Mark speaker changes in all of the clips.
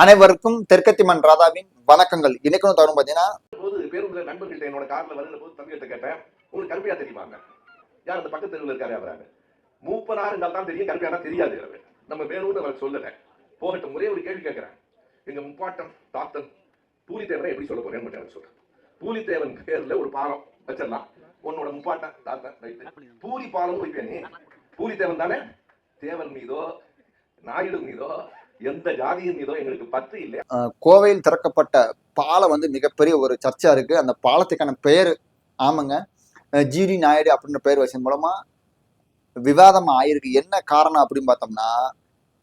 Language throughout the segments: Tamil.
Speaker 1: அனைவருக்கும் தெற்கத்திமன் ராதாவின் வணக்கங்கள். இன்னைக்கும் தரும் பார்த்தீங்கன்னா
Speaker 2: போது பேருந்துல நண்பர்கள்ட்ட என்னோட கார்ல வருகிற போது தம்பிகிட்ட கேட்டேன் உங்களுக்கு கருப்பையா தெரியுமாங்க? யார் அந்த பக்கத்து தெருவில் இருக்காரு? அவராங்க மூப்பனார் இருந்தால் தான் தெரியும் கருப்பையானா தெரியாது நம்ம வேணும்னு அவர் சொல்லல. போகட்டும் ஒரே ஒரு கேள்வி கேட்கிறேன். எங்க முப்பாட்டம் தாத்தன் பூலித்தேவரை எப்படி சொல்ல போறேன்னு மட்டும் சொல்றேன் பூலித்தேவன் பேர்ல ஒரு பாலம் வச்சிடலாம். உன்னோட முப்பாட்டம் தாத்தன் ரைட்டு. பூலி பாலம் வைப்பேன் பூலித்தேவன் தானே? தேவன் மீதோ நாயுடு மீதோ எந்த ஜாதியின் மீதோ எங்களுக்கு பற்று இல்லை
Speaker 1: கோவையில் திறக்கப்பட்ட பாலம் வந்து மிகப்பெரிய ஒரு சர்ச்சா இருக்கு. அந்த பாலத்துக்கான பெயர் ஆமாங்க. ஜிடி நாயுடு அப்படின்ற பெயர் வச்சது மூலமா விவாதம் ஆயிருக்கு. என்ன காரணம் அப்படின்னு பார்த்தோம்னா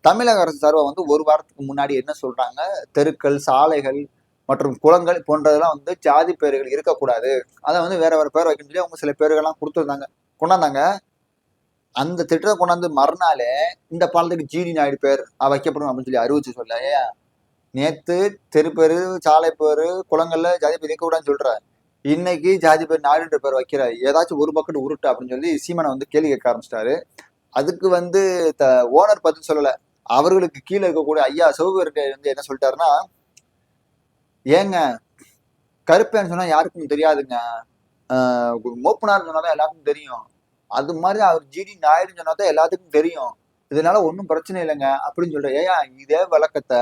Speaker 1: தமிழக அரசு சார்பாக வந்து ஒரு வாரத்துக்கு முன்னாடி என்ன சொல்றாங்க? தெருக்கள் சாலைகள் மற்றும் குளங்கள் போன்றதெல்லாம் வந்து ஜாதி பெயர்கள் இருக்கக்கூடாது. அதை வந்து வேற வேற பேர் வைக்கணும் சொல்லி அவங்க சில பேர்கள்லாம் கொடுத்துருந்தாங்க. கொண்டாந்தாங்க. அந்த திட்டத்தை கொண்டாந்து மறுநாளே இந்த பாலத்துக்கு ஜிடி நாயுடு பேர் வைக்கப்படும் அப்படின்னு சொல்லி அறிவிச்சு சொல்ல ஏன் நேத்து தெருப்பேரு சாலை பேரு குளங்கள்ல ஜாதி பேர் இருக்கக்கூடாதுன்னு சொல்ற இன்னைக்கு ஜாதி பேர் நாயுடு பேர் வைக்கிற ஏதாச்சும் ஒரு பக்கெட் உருட்டு அப்படின்னு சொல்லி சீமனை வந்து கேள்வி கேட்க ஆரம்பிச்சிட்டாரு. அதுக்கு வந்து த ஓனர் பதில் சொல்லல. அவர்களுக்கு கீழே இருக்கக்கூடிய ஐயா சிவபெருக்கை வந்து என்ன சொல்லிட்டாருன்னா ஏங்க கருப்பேன்னு சொன்னா யாருக்கும் தெரியாதுங்க. மோப்பனார்னு மூப்பனார் சொன்னாதான் எல்லாருக்கும் தெரியும். அது மாதிரி அவர் ஜிடி நாயுடுன்னு சொன்னாதான் எல்லாத்துக்கும் தெரியும். இதனால ஒன்றும் பிரச்சனை இல்லைங்க. அப்படின்னு சொல்ற ஏயா இதே விளக்கத்தை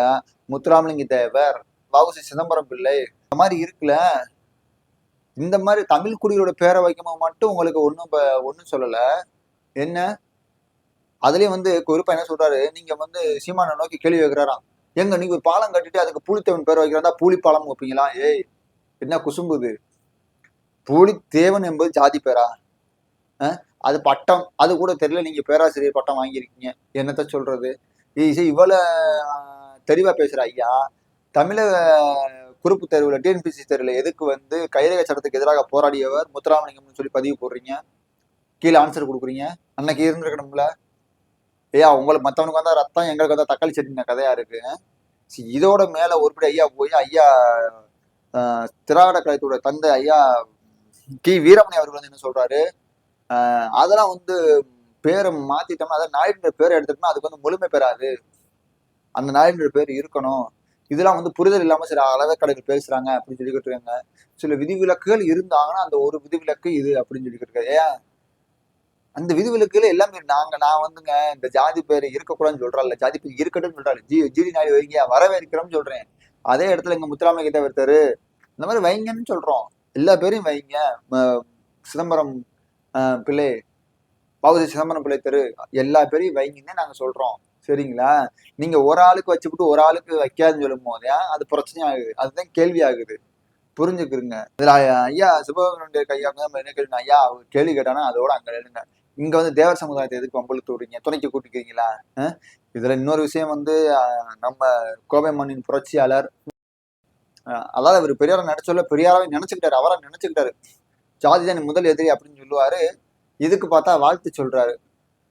Speaker 1: முத்துராமலிங்க தேவர் வாவுசி சிதம்பரம் பிள்ளை இந்த மாதிரி இருக்குல்ல? இந்த மாதிரி தமிழ் குடிகளோட பேரை வைக்கும்போது மட்டும் உங்களுக்கு ஒன்றும் ஒன்றும் சொல்லல. என்ன? அதுலயும் வந்து குறிப்பா என்ன சொல்றாரு? நீங்க வந்து சீமானை நோக்கி கேள்வி வைக்கிறாராம் எங்க நீங்க ஒரு பாலம் கட்டிட்டு அதுக்கு பூலித்தேவன் பேர் வைக்கிறதா? பூலிப்பாலம் வைப்பீங்களா? ஏய் என்ன குசும்புது பூலித்தேவன் என்பது ஜாதி பேரா? அது பட்டம். அது கூட தெரியல நீங்க பேராசிரியர் பட்டம் வாங்கியிருக்கீங்க. என்னத்த சொல்றது? இது இவ்வளவு தெளிவா பேசுற ஐயா. தமிழக குறுப்பு தேர்வுல டிஎன்பிசி தேர்வுல எதுக்கு வந்து கைரேக சட்டத்துக்கு எதிராக போராடியவர் முத்துராமலிங்கம்னு சொல்லி பதிவு போடுறீங்க? கீழே ஆன்சர் கொடுக்குறீங்க. அன்னைக்கு இருந்திருக்கணும்ல. ஐயா உங்களுக்கு மற்றவனுக்கு வந்தால் ரத்தம் எங்களுக்கு வந்தால் தக்காளி சட்னி கதையா இருக்கு. இதோட மேல ஒருபடி ஐயா போய் ஐயா திராவிட கழகத்தோட தந்தை ஐயா கி. வீரமணி அவர்கள் வந்து என்ன சொல்றாரு? அதெல்லாம் வந்து பேரை மாத்திட்டோம்னா அதாவது நாயுடுன்ற பேரை எடுத்துட்டோம்னா அதுக்கு வந்து முழுமை பெறாது. அந்த நாயுடுன்ற பேர் இருக்கணும். இதெல்லாம் வந்து புரிதல் இல்லாமல் சில அளவைக்கடைகள் பேசுறாங்க அப்படின்னு சொல்லிக்கிட்டு இருக்காங்க. சில விதிவிலக்குகள் இருந்தாங்கன்னா அந்த ஒரு விதிவிலக்கு இது அப்படின்னு சொல்லிக்கிட்டு இருக்காரு ஏன்? அந்த விதிவிலக்குல எல்லாமே நாங்க நான் வந்துங்க இந்த ஜாதி பேர் இருக்கக்கூடாதுன்னு சொல்றாள் ஜாதி பேர் இருக்கட்டும்னு சொல்றாரு ஜி ஜிடி நாயுடு வைங்க வரவே இருக்கிறோம்னு சொல்றேன். அதே இடத்துல எங்க முத்துராமலிங்க தேவர் தெரு இந்த மாதிரி வைங்கன்னு சொல்றோம். எல்லா பேரையும் வைங்க. ம- சிதம்பரம் பிள்ளை பாவதி சிதம்பரம் பிள்ளை தெரு எல்லா பேரையும் வைங்கன்னு நாங்கள் சொல்கிறோம் சரிங்களா? நீங்க ஒரு ஆளுக்கு வச்சுக்கிட்டு ஒரு ஆளுக்கு வைக்காதுன்னு சொல்லும் போதே அது பிரச்சனை ஆகுது. அதுதான் கேள்வி ஆகுது. புரிஞ்சுக்கிறங்க இதுல ஐயா சிவபெருமானுடைய கையா நம்ம என்ன கேள்வி ஐயா அவர் கேள்வி கேட்டானா அதோட அங்க எழுங்க இங்க வந்து தேவர் சமுதாயத்தை எதுக்கு வம்பளுத்து விடுறீங்க? துணைக்கு கூட்டிக்கிறீங்களா? அஹ்? இதுல இன்னொரு விஷயம் வந்து நம்ம கோவை மண்ணின் புரட்சியாளர் அதாவது அவர் பெரியார நடிச்சொல்ல பெரியாராவே நினைச்சுக்கிட்டாரு. அவரா நினைச்சுக்கிட்டாரு. ஜாதி தான் முதல் எதிரி அப்படின்னு சொல்லுவாரு. இதுக்கு பார்த்தா வாழ்த்து சொல்றாரு.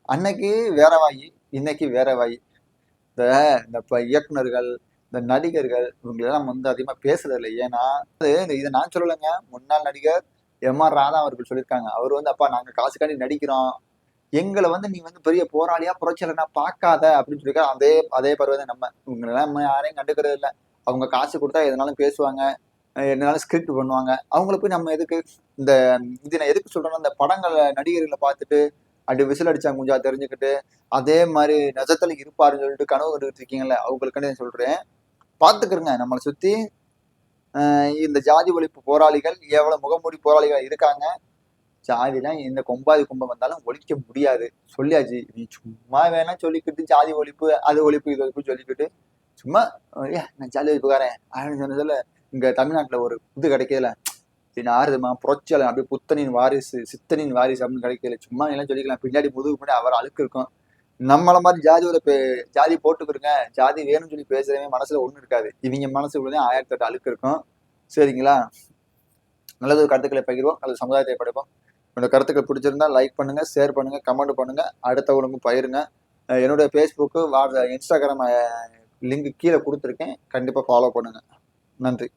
Speaker 1: அன்னைக்கு வேற வாயி இன்னைக்கு வேற வாயி. இந்த இந்த இயக்குநர்கள் இயக்குனர்கள் இந்த நடிகர்கள் இவங்களெல்லாம் வந்து அதிகமா பேசுறது இல்லை ஏன்னா அது இந்த- இதை நான் சொல்லலைங்க. முன்னாள் நடிகர் எம் ஆர் ராதா அவர்கள் சொல்லியிருக்காங்க. அவர் வந்து அப்பா நாங்க காசுக்காண்டி நடிக்கிறோம். எங்களை வந்து நீ வந்து பெரிய போராளியா புரட்சியாளனா பார்க்காத அப்படின்னு சொல்லியிருக்காரு. அதே அதே பருவத்தை நம்ம இவங்களெல்லாம் யாரையும் கண்டுக்கிறது இல்லை அவங்க காசு கொடுத்தா எதனாலும் பேசுவாங்க. என்னால ஸ்கிரிப்ட் பண்ணுவாங்க. அவங்கள போய் நம்ம எதுக்கு இந்த இது நான் எதுக்கு சொல்றேன்னா இந்த படங்களை நடிகர்களை பார்த்துட்டு அப்படி விசில் அடிச்சாங்க கொஞ்சம் தெரிஞ்சுக்கிட்டு அதே மாதிரி நிஜத்துல இருப்பாருன்னு சொல்லிட்டு கனவு கண்டுகிட்டு இருக்கீங்கல்ல அவங்களுக்குன்னு நான் சொல்றேன். பார்த்துக்கிறங்க நம்மளை சுத்தி இந்த ஜாதி ஒழிப்பு போராளிகள் எவ்வளவு முகமூடி போராளிகள் இருக்காங்க. ஜாதிலாம் இந்த கொம்பாதி கும்பம் வந்தாலும் ஒழிக்க முடியாது. சொல்லியாச்சு. நீ சும்மா வேணா சொல்லிக்கிட்டு ஜாதி ஒழிப்பு அது ஒழிப்பு இது ஒழிப்பு சொல்லிக்கிட்டு சும்மா நான் ஜாதி ஒழிப்புக்காரன் அப்படின்னு சொன்னதுல இங்க தமிழ்நாட்டுல ஒரு புது கிடைக்கல. இது ஆறுதுமா புரட்சியாளன் அப்படியே புத்தனின் வாரிசு சித்தனின் வாரிசு அப்படின்னு கிடைக்கல. சும்மா எல்லாம் சொல்லிக்கலாம். பின்னாடி முதுகு முன்னாடி அவர் அழுக்கு இருக்கும் நம்மள மாதிரி ஜாதியோட பே ஜாதி போட்டுக்கிருங்க. ஜாதி வேணும்னு சொல்லி பேசுறவே மனசுல ஒண்ணு இருக்காது. இவங்க மனசுக்குள்ளே ஆயிரத்தி எட்டு அழுக்கு இருக்கும் சரிங்களா? நல்லது கருத்துக்களை பகிர்வோம். நல்ல சமுதாயத்தை படைப்போம். என்னோட கருத்துக்கள் பிடிச்சிருந்தா லைக் பண்ணுங்க ஷேர் பண்ணுங்க கமெண்ட் பண்ணுங்க. அடுத்தவங்களுக்கும் பயிருங்க என்னோட ஃபேஸ்புக்கு வாட்ஸ்அப் இன்ஸ்டாகிராம் லிங்க் கீழே கொடுத்துருக்கேன். கண்டிப்பாக ஃபாலோ பண்ணுங்கள் நன்றி.